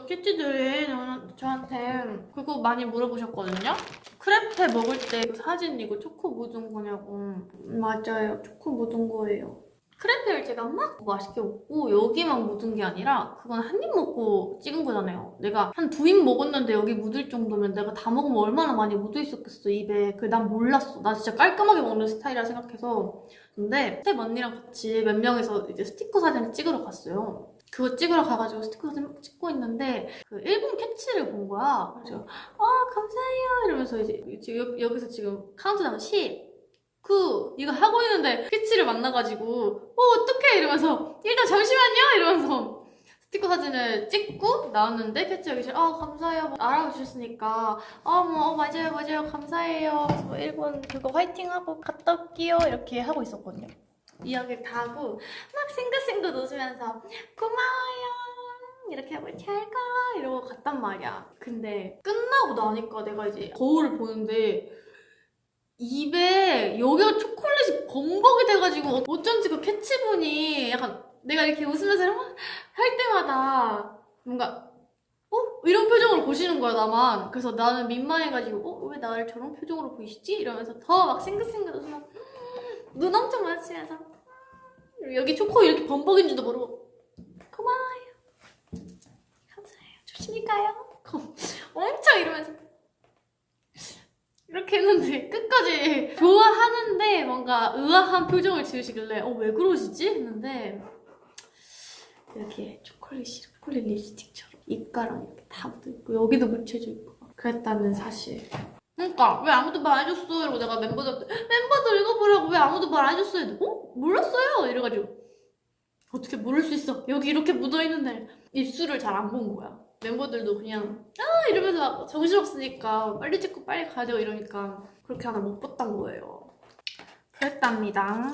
그 키티들이 저한테 그거 많이 물어보셨거든요. 크레페 먹을 때그 사진 이거 초코 묻은 거냐고. 맞아요. 초코 묻은 거예요. 크레페를 제가 막 맛있게 먹고 여기만 묻은 게 아니라 그건 한 입 먹고 찍은 거잖아요. 내가 한 두 입 먹었는데 여기 묻을 정도면 내가 다 먹으면 얼마나 많이 묻어 있었겠어 입에. 그난 몰랐어. 나 진짜 깔끔하게 먹는 스타일이라 생각해서. 근데 스텝 언니랑 같이 몇 명이서 이제 스티커 사진을 찍으러 갔어요. 그거 찍으러 가가지고 스티커 사진 막 찍고 있는데 그 일본 캐치를 본 거야. 그래서 아 감사해요. 이러면서 이제 지금 여- 여기서 지금 카운트다운 10그 이거 하고 있는데 캐치를 만나가지고 어 어떡해? 이러면서 일단 잠시만요. 이러면서 스티커 사진을 찍고 나왔는데 캐치 여기 아 감사해요. 뭐 알아주셨으니까. 아뭐 어, 맞아요 맞아요. 감사해요. 그래서 뭐 일본 그거 화이팅하고 갔다 올게요. 이렇게 하고 있었거든요 이야기를 다 하고 막 싱긋싱긋 웃으면서 고마워요 이렇게 하고 잘가 이러고 갔단 말이야 근데 끝나고 나니까 내가 이제 거울을 보는데 입에 여기가 초콜릿이 범벅이 돼가지고 어쩐지 그 캐치분이 약간 내가 이렇게 웃으면서 할 때마다 뭔가 어? 이런 표정을 보시는 거야 나만 그래서 나는 민망해가지고 어? 왜 나를 저런 표정으로 보이시지? 이러면서 더 막 싱긋싱긋 웃으면 눈 엄청 마주치면서. 음, 여기 초코 이렇게 범벅인 줄도 모르고. 고마워요. 감사해요. 조심히 가요. 엄청 이러면서. 이렇게 했는데 끝까지 좋아하는데 뭔가 의아한 표정을 지으시길래 어 왜 그러시지? 했는데 이렇게 초콜릿이 초콜릿 립스틱처럼 입가랑 이렇게 다 묻어있고 여기도 묻혀져 있고 그랬다는 사실 그러니까 왜 아무도 말 안 해줬어? 이러고 내가 멤버들한테 멤버들 읽어보라고 왜 아무도 말 안 해줬어? 이러고 어? 몰랐어요? 이래가지고 어떻게 모를 수 있어 여기 이렇게 묻어있는데 입술을 잘 안 본 거야 멤버들도 그냥 아 이러면서 막 정신없으니까 빨리 찍고 빨리 가야 되고 이러니까 그렇게 하나 못 봤단 거예요 그랬답니다